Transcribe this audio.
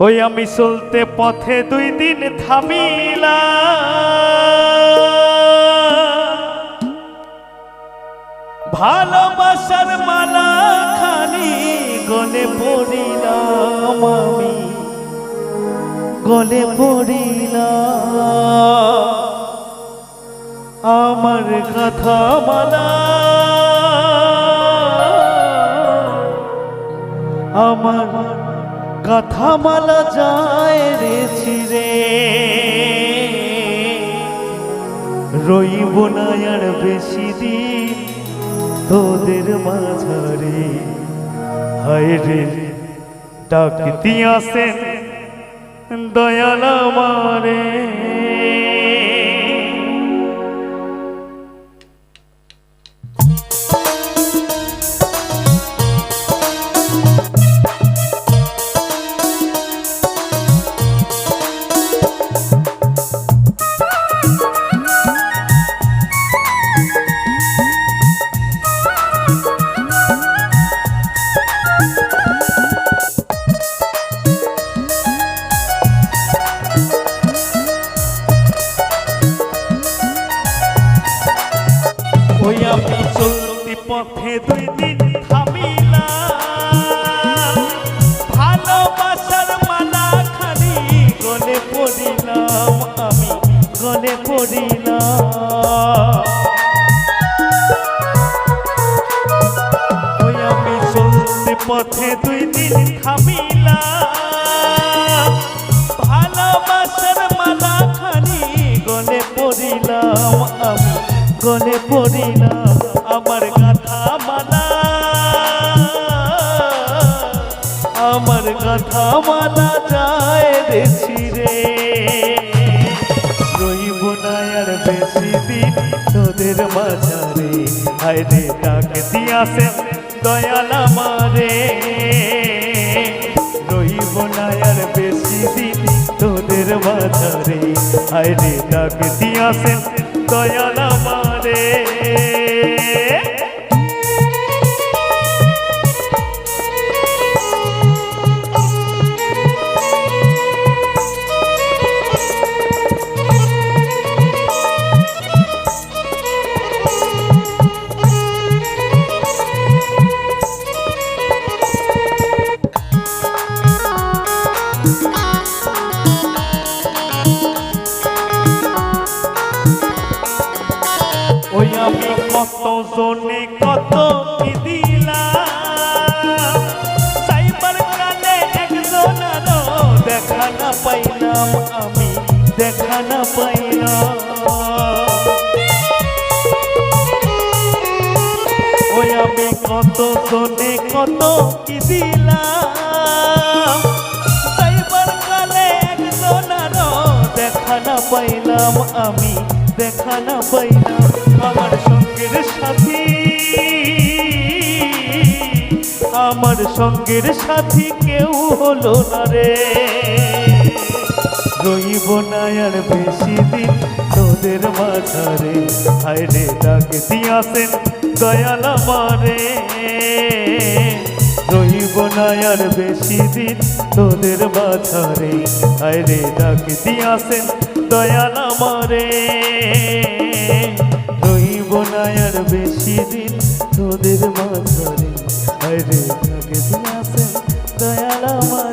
ওই আমি চলতে পথে দুই দিন থামিলা ভালোবাসার মালা খানি গলে পড়িলাম আমি। গলে পড়িলাম। আমার কথা মালা। আমার কথা মালা যায় রে ছিরে রইব না আর বেশি দিন তোদের মাঝারে। হায় রে, ডাকতি আসেন দয়াল আমারে। পথে দুই দিন ভালোবাসার মালা খালি গলে পড়িলাম আমি, গলে পড়িলাম। পথে দুই দিন থামিলাম মালা যায় রে। ছিরে রইব না আর বেশি দিন তোদের মাঝারে। হায় রে, ডাক দিয়াছে দয়াল আমারে। রইব না আর বেশি দিন তোদের মাঝারে। হায় রে, ডাক দিয়াছে দয়াল আমারে। ওই কত জনে কত কি দিলাম? সাইবার কালে একজন আরও না আমি দেখা পাইলাম। ওই কত জনে কত কি দিলাম? না পাইলাম আমি, দেখা না পাইলাম আমার সঙ্গের সাথী। আমার সঙ্গের সাথী কেউ হলো না রে। রইব না আর বেশি দিন তোদের মাঝারে। হায় রে, ডাক দিয়াছেন দয়াল আমারে। রইব না আর বেশি দিন তোদের মাঝারে। হায় রে, ডাক দিয়াছেন দয়াল আমারে। রইব না আর বেশি দিন তোদের মাঝারে। আরে ডাক দিয়াছেন দয়াল আমারে।